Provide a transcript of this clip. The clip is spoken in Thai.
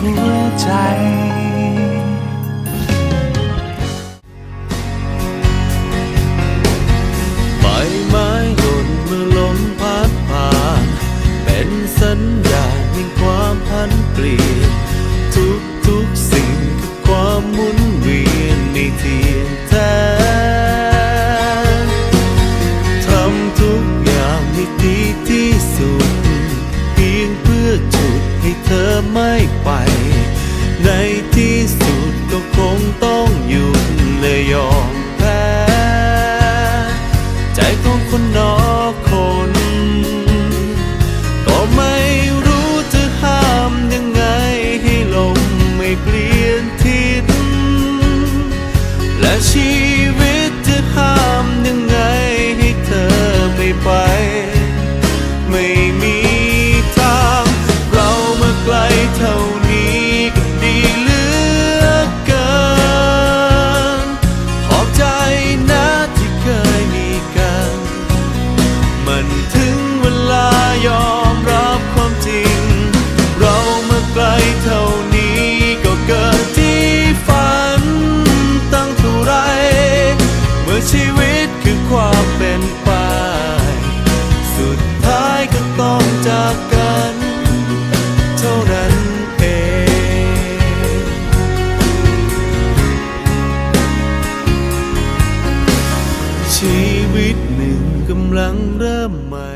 หัวใจ อไม่ไป ในที่สุดก็คงต้องหยุดและยอมแพ้ ใจของคนนอคน ก็ไม่รู้จะห้ามยังไงให้ลมไม่เปลี่ยนทิศและชี ชีวิตคือความเป็นไป สุดท้ายก็ต้องจากกัน เท่านั้นเอง ชีวิตหนึ่งกำลังเริ่มใหม่